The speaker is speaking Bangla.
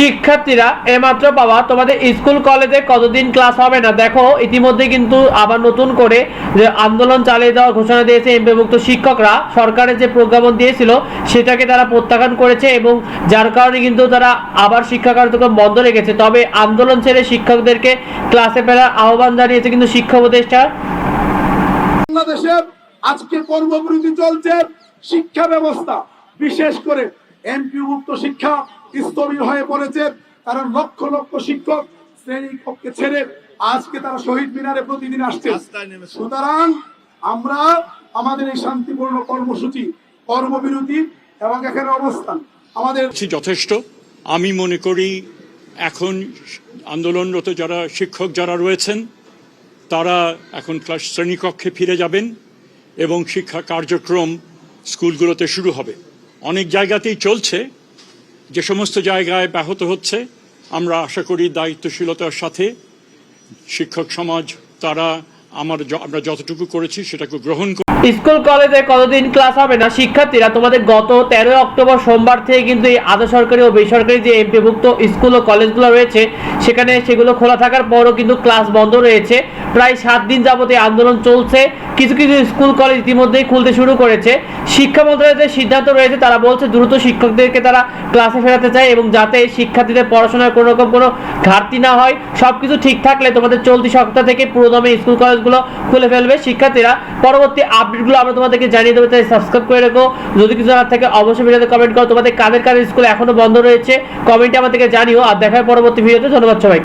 শিক্ষার্থীরা এমাত্র পাওয়া তোমাদের স্কুল, কলেজে কতদিন ক্লাস হবে না? দেখো, ইতিমধ্যে কিন্তু আবার নতুন করে যে আন্দোলন চালিয়ে দেওয়ার ঘোষণা দিয়েছে এমপিভুক্ত শিক্ষকরা। সরকারের যে প্রজ্ঞাপন দিয়েছিল, সেটাকে তারা প্রত্যাখ্যান করেছে এবং যার কারণে কিন্তু তারা আবার শিক্ষা কার্যক্রম বন্ধ রেখেছে। তবে আন্দোলন ছেড়ে শিক্ষকদেরকে ক্লাসে ফেরার আহ্বান জানিয়েছে কিন্তু শিক্ষা উপদেষ্টা। বাংলাদেশের আজকে কর্মবিরতি চলছে শিক্ষা ব্যবস্থা, বিশেষ করে এমপিভুক্ত শিক্ষা স্থবির হয়ে পড়েছে। কারণ লক্ষ লক্ষ শিক্ষক শ্রেণি কক্ষে ছেড়ে আজকে তারা শহীদ মিনারে প্রতিদিন আসছে। সুতরাং আমরা আমাদের এই শান্তিপূর্ণ কর্মসূচি কর্মবিরতি এবং এখানে অবস্থান আমাদের যথেষ্ট। আমি মনে করি এখন আন্দোলনরত যারা শিক্ষক যারা রয়েছেন তারা এখন ক্লাস শ্রেণীকক্ষে ফিরে যাবেন এবং শিক্ষা কার্যক্রম স্কুলগুলোতে শুরু হবে। অনেক জায়গাতেই চলছে। যে সমস্ত জায়গায় ব্যাহত হচ্ছে, আমরা আশা করি দায়িত্বশীলতার সাথে শিক্ষক সমাজ, তারা আমার আমরা যতটুকু করেছি সেটাকে গ্রহণ স্কুল, কলেজে কতদিন ক্লাস হবে না? শিক্ষার্থীরা তোমাদের গত তেরোই অক্টোবর সোমবার থেকে কিন্তু এই আধা সরকারি ও বেসরকারি যে এমপিভুক্ত স্কুল ও কলেজগুলো রয়েছে, সেখানে সেগুলো খোলা থাকার পরও কিন্তু ক্লাস বন্ধ রয়েছে। প্রায় সাত দিন যাবত এই আন্দোলন চলছে। কিছু কিছু স্কুল, কলেজ ইতিমধ্যেই খুলতে শুরু করেছে। শিক্ষা মন্ত্রণালয়ের যে সিদ্ধান্ত রয়েছে, তারা বলছে দ্রুত শিক্ষকদেরকে তারা ক্লাসে ফেরাতে চায় এবং যাতে শিক্ষার্থীদের পড়াশোনার কোনো রকম কোনো ঘাটতি না হয়। সব কিছু ঠিক থাকলে তোমাদের চলতি সপ্তাহ থেকে পুরোদমে স্কুল, কলেজগুলো খুলে ফেলবে। শিক্ষার্থীরা পরবর্তী আপডেটগুলো আমরা তোমাদেরকে জানিয়ে দেবো, তাই সাবস্ক্রাইব করে রেখো। যদি কিছু না থাকে, অবশ্যই ভিডিওতে কমেন্ট করো। তোমাদের কাদের কাদের স্কুল এখনও বন্ধ রয়েছে কমেন্টে আমাদেরকে জানিও। আর দেখার পরবর্তী ভিডিওতে ধন্যবাদ সবাই